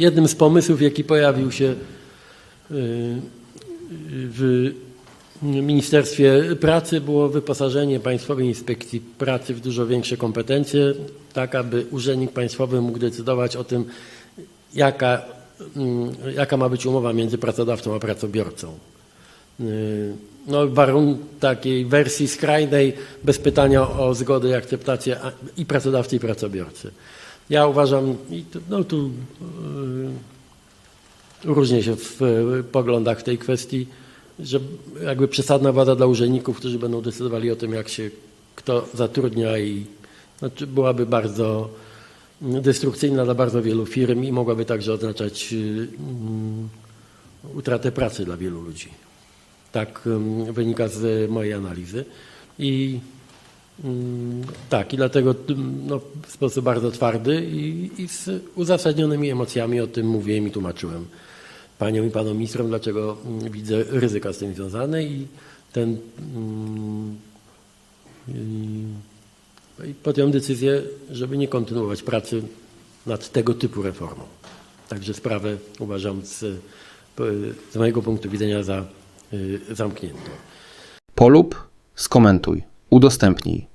jednym z pomysłów, jaki pojawił się y, w Ministerstwie Pracy było wyposażenie Państwowej Inspekcji Pracy w dużo większe kompetencje, tak aby urzędnik państwowy mógł decydować o tym, jaka, mm, jaka ma być umowa między pracodawcą a pracobiorcą. Y, No, warun takiej wersji skrajnej, bez pytania o zgodę i akceptację i pracodawcy, i pracobiorcy. Ja uważam, no tu y, różnię się w y, poglądach w tej kwestii, że jakby przesadna władza dla urzędników, którzy będą decydowali o tym, jak się kto zatrudnia i znaczy byłaby bardzo destrukcyjna dla bardzo wielu firm i mogłaby także oznaczać y, mm, utratę pracy dla wielu ludzi. Tak wynika z mojej analizy. I tak, i dlatego ym, no, w sposób bardzo twardy i, i z uzasadnionymi emocjami o tym mówiłem i tłumaczyłem paniom i panom ministrom, dlaczego mm, widzę ryzyka z tym związane i ten mm, i podjąłem decyzję, żeby nie kontynuować pracy nad tego typu reformą. Także sprawę uważam z, z mojego punktu widzenia za y, zamkniętą. Polub, skomentuj, udostępnij.